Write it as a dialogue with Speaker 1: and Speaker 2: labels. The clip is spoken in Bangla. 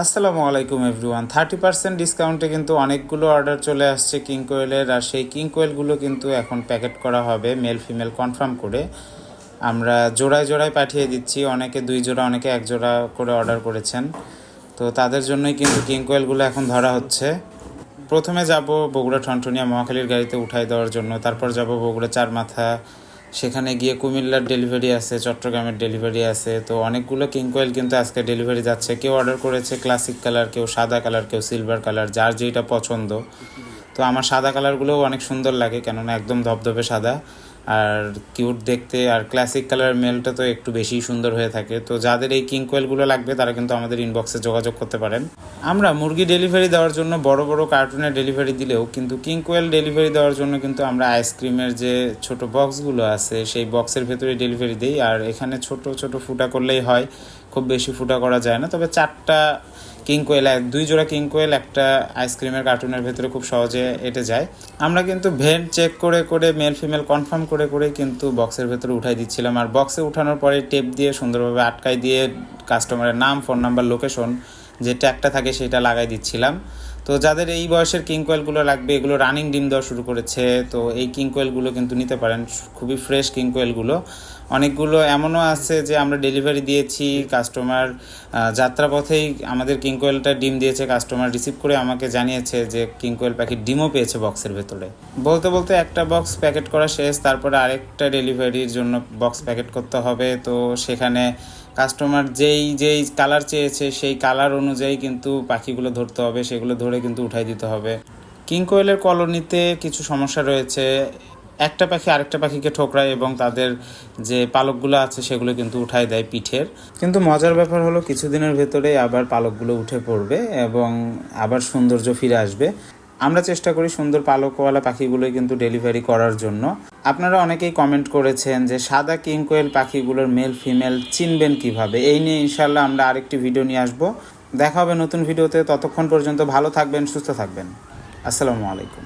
Speaker 1: আসসালামু আলাইকুম এভরিওয়ান। থার্টি পার্সেন্ট ডিসকাউন্টে কিন্তু অনেকগুলো অর্ডার চলে আসছে কিং কোয়েলের আর সেই কিং কোয়েলগুলো কিন্তু এখন প্যাকেট করা হবে মেল ফিমেল কনফার্ম করে। আমরা জোড়ায় জোড়ায় পাঠিয়ে দিচ্ছি, অনেকে দুই জোড়া, অনেকে এক জোড়া করে অর্ডার করেছেন। তো তাদের জন্যই কিন্তু কিং কোয়েলগুলো এখন ধরা হচ্ছে। প্রথমে যাব বগুড়া ঠনঠনিয়া মহাখালীর গাড়িতে উঠাই দেওয়ার জন্য, তারপর যাব বগুড়া চার মাথা সেখানে গিয়ে কুমিল্লার ডেলিভারি আছে, চট্টগ্রামের ডেলিভারি আছে, তো অনেকগুলো কিংকোয়েল কিন্তু আজকে ডেলিভারি যাচ্ছে। কেউ অর্ডার করেছে ক্লাসিক কালার কেউ সাদা কালার কেউ সিলভার কালার যার যেটা পছন্দ। তো আমার সাদা কালারগুলোও অনেক সুন্দর লাগে, কেননা একদম ধবধবে সাদা। আর কিউট দেখতে আর ক্লাসিক কালার মেলটা তো একটু বেশি সুন্দর হয়ে থাকে। তো যাদের এই কিং কোয়েলগুলো লাগবে, তারা কিন্তু আমাদের ইনবক্সে যোগাযোগ করতে পারেন। আমরা মুরগি ডেলিভারি দেওয়ার জন্য বড় বড় কার্টুনে ডেলিভারি দিলেও কিন্তু কিং কোয়েল ডেলিভারি দেওয়ার জন্য কিন্তু আমরা আইসক্রিমের যে ছোট বক্সগুলো আছে, সেই বক্সের ভেতরে ডেলিভারি দিই। আর এখানে ছোট ছোট ফুটা করলেই হয়, খুব বেশি ফুটা করা যায় না। তবে চারটা কিং কোয়েল দুই জোড়া কিং কোয়েল, একটা আইসক্রিমের কার্টুনের ভেতরে খুব সহজে এটে যায়। আমরা কিন্তু ভেন্ট চেক করে করে মেল ফিমেল কনফার্ম করে করে কিন্তু বক্সের ভেতরে উঠাই দিচ্ছিলাম। আর বক্সে উঠানোর পরে টেপ দিয়ে সুন্দরভাবে আটকাই দিয়ে কাস্টমারের নাম ফোন নাম্বার লোকেশন যে ট্যাগটা থাকে সেটা লাগাই দিচ্ছিলাম। তো যাদের এই বয়সের কিং কোয়েলগুলো লাগবে, এগুলো রানিং ডিম দেওয়া শুরু করেছে, তো এই কিং কোয়েলগুলো কিন্তু নিতে পারেন। খুবই ফ্রেশ কিং কোয়েলগুলো অনেকগুলো এমনও আছে যে আমরা ডেলিভারি দিয়েছি কাস্টমার যাত্রাপথেই আমাদের কিং কোয়েলটা ডিম দিয়েছে কাস্টমার রিসিভ করে আমাকে জানিয়েছে যে কিং কোয়েল প্যাকেট ডিমও পেয়েছে বক্সের ভেতরে। বলতে বলতে একটা বক্স প্যাকেট করা শেষ, তারপরে আরেকটা ডেলিভারির জন্য বক্স প্যাকেট করতে হবে। তো সেখানে কাস্টমার যেই যেই কালার চেয়েছে, সেই কালার অনুযায়ী কিন্তু পাখিগুলো ধরতে হবে, সেগুলো ধরে কিন্তু উঠাই দিতে হবে। কিং কোয়েলের কলোনিতে কিছু সমস্যা রয়েছে। একটা পাখি আরেকটা পাখিকে ঠোকরায় এবং তাদের যে পালকগুলো আছে, সেগুলো কিন্তু উঠাই দেয় পিঠের। কিন্তু মজার ব্যাপার হলো, কিছুদিনের ভেতরে আবার পালকগুলো উঠে পড়বে এবং আবার সৌন্দর্য ফিরে আসবে। আমরা চেষ্টা করি সুন্দর পালকওয়ালা পাখিগুলোই কিন্তু ডেলিভারি করার জন্য। আপনারা অনেকেই কমেন্ট করেছেন যে সাদা কিং কোয়েল পাখিগুলোর মেল ফিমেল চিনবেন কীভাবে? এই নিয়ে ইনশাল্লাহ আমরা আরেকটি ভিডিও নিয়ে আসব। দেখা হবে নতুন ভিডিওতে ততক্ষণ পর্যন্ত ভালো থাকবেন, সুস্থ থাকবেন। আসসালামু আলাইকুম।